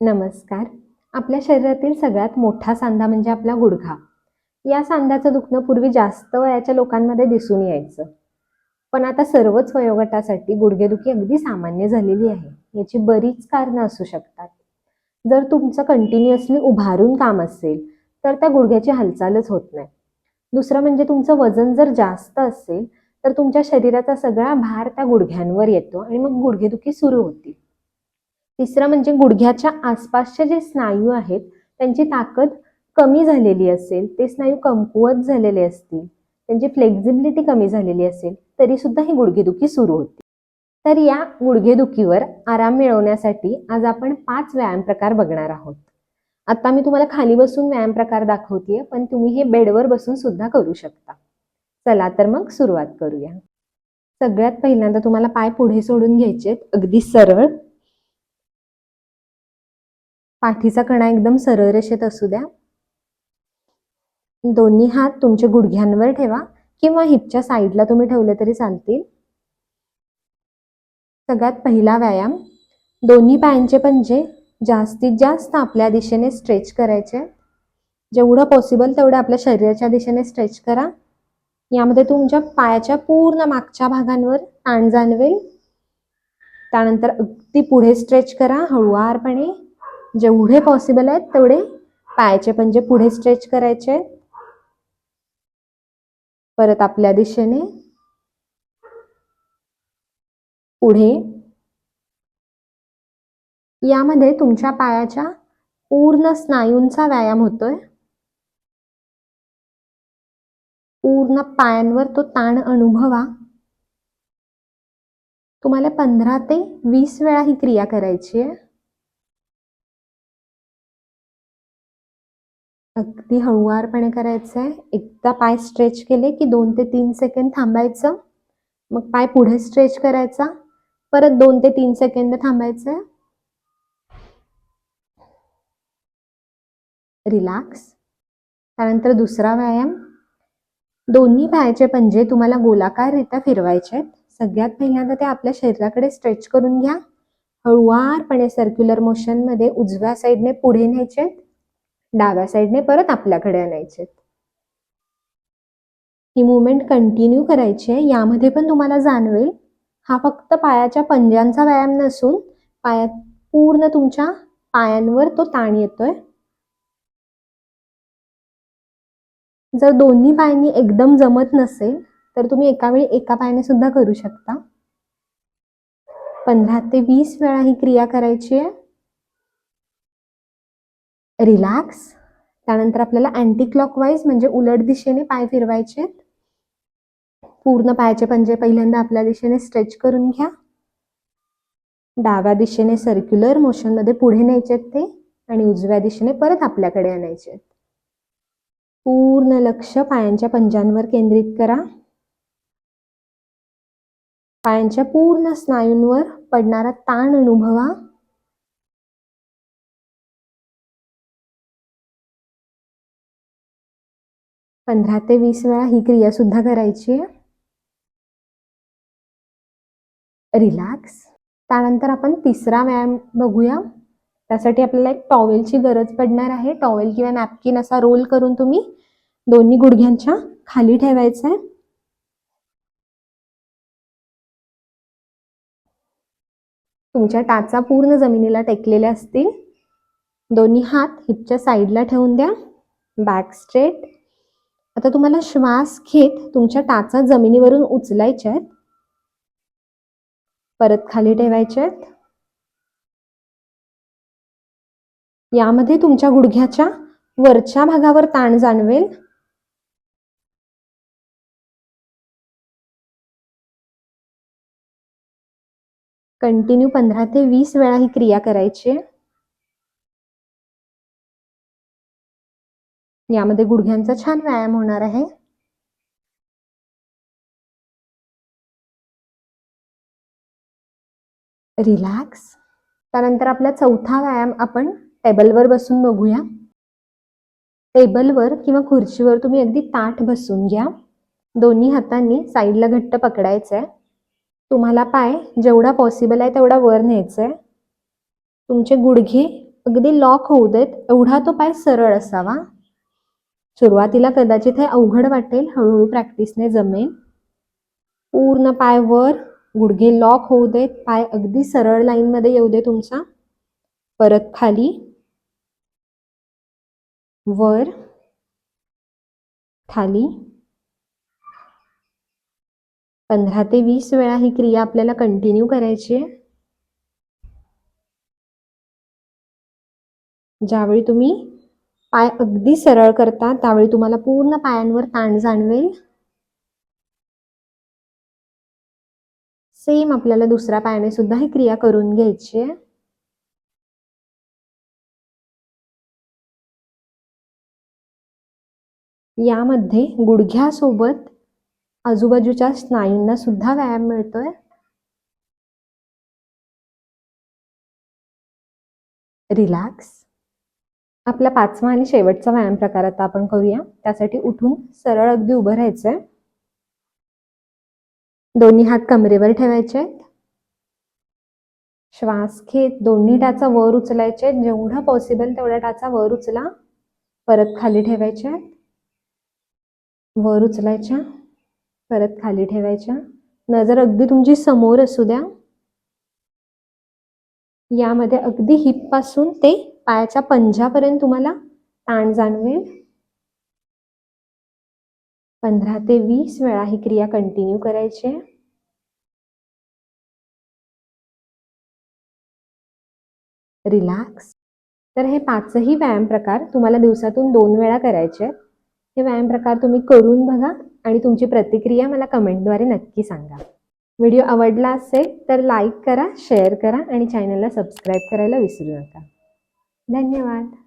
नमस्कार. आपल्या शरीरातील सगळ्यात मोठा सांधा म्हणजे आपला गुडघा. या सांध्याचं दुखणं पूर्वी जास्त वयाच्या लोकांमध्ये दिसून यायचं. पण आता सर्वच वयोगटासाठी गुडघेदुखी अगदी सामान्य झालेली आहे. याची बरीच कारणं असू शकतात. जर तुमचं कंटिन्युअसली उभारून काम असेल तर त्या गुडघ्याची हालचालच होत नाही. दुसरं म्हणजे तुमचं वजन जर जास्त असेल तर तुमच्या शरीराचा सगळा भार त्या गुडघ्यांवर येतो आणि मग गुडघेदुखी सुरू होती तिसरं म्हणजे गुडघ्याच्या आसपासचे जे स्नायू आहेत त्यांची ताकद कमी झालेली असेल ते स्नायू कमकुवत झालेले असतील त्यांची फ्लेक्झिबिलिटी कमी झालेली असेल तरी सुद्धा ही गुडघेदुखी सुरू होते. तर या गुडघेदुखीवर आराम मिळवण्यासाठी आज आपण पाच व्यायाम प्रकार बघणार आहोत. आता मी तुम्हाला खाली बसून व्यायाम प्रकार दाखवतेय पण तुम्ही हे बेडवर बसून सुद्धा करू शकता. चला तर मग सुरुवात करूया. सगळ्यात पहिल्यांदा तुम्हाला पाय पुढे सोडून घ्यायचे अगदी सरळ. पाठीचा कणा एकदम सरळ रेषेत असू द्या. दोन्ही हात तुमचे गुडघ्यांवर ठेवा किंवा हिपच्या साईडला तुम्ही ठेवले तरी चालतील. सगळ्यात पहिला व्यायाम. दोन्ही पायांचे पंजे जास्तीत जास्त आपल्या दिशेने स्ट्रेच करायचे. जेवढं पॉसिबल तेवढं आपल्या शरीराच्या दिशेने स्ट्रेच करा. यामध्ये तुमच्या पायाच्या पूर्ण मागच्या भागांवर ताण जाणवेल. त्यानंतर अगदी पुढे स्ट्रेच करा हळुवारपणे. जेवढे पॉसिबल आहेत तेवढे पायाचे पंजे पुढे स्ट्रेच करायचे परत आपल्या दिशेने. पुढे. यामध्ये तुमच्या पायाच्या पूर्ण स्नायूंचा व्यायाम होतोय. पूर्ण पायांवर तो ताण अनुभवा. तुम्हाला पंधरा ते वीस वेळा ही क्रिया करायची आहे. अगदी हळुवारपणे करायचं आहे एकदा पाय स्ट्रेच केले की दोन ते तीन सेकंड थांबायचं. मग पाय पुढे स्ट्रेच करायचा. परत दोन ते तीन सेकंद थांबायचं. आहे रिलॅक्स. त्यानंतर दुसरा व्यायाम. दोन्ही पायाचे पंजे तुम्हाला गोलाकाररित्या फिरवायचे आहेत. सगळ्यात पहिल्यांदा ते आपल्या शरीराकडे स्ट्रेच करून घ्या. हळुवारपणे सर्क्युलर मोशनमध्ये उजव्या साईडने पुढे न्यायचे आहेत. डाव्या साईडने परत आपल्याकडे आणायचे ही मुवमेंट कंटिन्यू करायची आहे. यामध्ये पण तुम्हाला जाणवेल हा फक्त पायाच्या पंजांचा व्यायाम नसून पायात पूर्ण तुमच्या पायांवर तो ताण येतोय. जर दोन्ही पायांनी एकदम जमत नसेल तर तुम्ही एका वेळी एका पायाने सुद्धा करू शकता. पंधरा ते वीस वेळा ही क्रिया करायची आहे. रिलॅक्स. त्यानंतर आपल्याला अँटी क्लॉकवाईज म्हणजे उलट दिशेने पाय फिरवायचे पूर्ण पायाचे पंजे पहिल्यांदा आपल्या दिशेने स्ट्रेच करून घ्या. डाव्या दिशेने सर्क्युलर मोशनमध्ये पुढे न्यायचे ते आणि उजव्या दिशेने परत आपल्याकडे आणायचे पूर्ण लक्ष पायांच्या पंजांवर केंद्रित करा. पायांच्या पूर्ण स्नायूंवर पडणारा ताण अनुभवा. पंधरा ते वीस वेळा ही क्रिया सुद्धा करायची. आहे रिलॅक्स त्यानंतर आपण तिसरा व्यायाम बघूया. त्यासाठी आपल्याला एक टॉवेलची गरज पडणार आहे. टॉवेल किंवा नॅपकिन असा रोल करून तुम्ही दोन्ही गुडघ्यांच्या खाली ठेवायचं आहे तुमच्या टाचा पूर्ण जमिनीला टेकलेल्या असतील. दोन्ही हात हिपच्या साईडला ठेवून द्या. बॅक स्ट्रेट आता तुम्हाला श्वास घेत तुमच्या टाचा जमिनीवरून उचलायच्या आहेत. परत खाली ठेवायचे आहेत. यामध्ये तुमच्या गुडघ्याच्या वरच्या भागावर ताण जाणवेल. कंटिन्यू पंधरा ते वीस वेळा ही क्रिया करायची आहे. यामध्ये गुडघ्यांचा छान व्यायाम होणार आहे. रिलॅक्स त्यानंतर आपला चौथा व्यायाम आपण टेबलवर बसून बघूया. टेबलवर किंवा खुर्चीवर तुम्ही अगदी ताठ बसून घ्या. दोन्ही हातांनी साईडला घट्ट पकडायचं आहे तुम्हाला पाय जेवढा पॉसिबल आहे तेवढा वर न्यायचा आहे तुमचे गुडघे अगदी लॉक होऊ देत एवढा तो पाय सरळ असावा. सुरुवातीला कदाचित हे अवघड वाटेल हळूहळू प्रॅक्टिसने जमेल. पूर्ण पाय वर गुडघे लॉक होऊ देत पाय अगदी सरळ लाईनमध्ये येऊ दे तुमचा. परत खाली. वर. खाली. पंधरा ते वीस वेळा ही क्रिया आपल्याला कंटिन्यू करायची आहे. ज्यावेळी तुम्ही पाय अगदी सरळ करता. त्यावेळी तुम्हाला पूर्ण पायांवर ताण जाणवेल. सेम आपल्याला दुसऱ्या पायाने सुद्धा ही क्रिया करून घ्यायची आहे. यामध्ये गुडघ्यासोबत आजूबाजूच्या स्नायूंना सुद्धा व्यायाम मिळतोय. रिलॅक्स आपला पाचवा आणि शेवटचा व्यायाम प्रकार आता आपण करूया. त्यासाठी उठून सरळ अगदी उभं राहायचंय. दोन्ही हात कमरेवर ठेवायचे आहेत श्वास घेत दोन्ही टाचा वर उचलायचे. जेवढं जेवढा पॉसिबल तेवढ्या टाचा वर उचला. परत खाली ठेवायचे आहेत वर उचलायच्या. परत खाली ठेवायच्या. नजर अगदी तुमची समोर असू द्या. यामध्ये अगदी हिपपासून ते पायाच्या पंजापर्यंत तुम्हाला ताण जाणवेल. पंधरा ते वीस वेळा ही क्रिया कंटिन्यू करायची आहे. रिलॅक्स तर हे पाचही व्यायाम प्रकार तुम्हाला दिवसातून दोन वेळा करायचे आहेत. हे व्यायाम प्रकार तुम्ही करून बघा आणि तुमची प्रतिक्रिया मला कमेंटद्वारे नक्की सांगा. व्हिडिओ आवडला असेल तर लाईक करा शेअर करा आणि चॅनलला सबस्क्राईब करायला विसरू नका. धन्यवाद.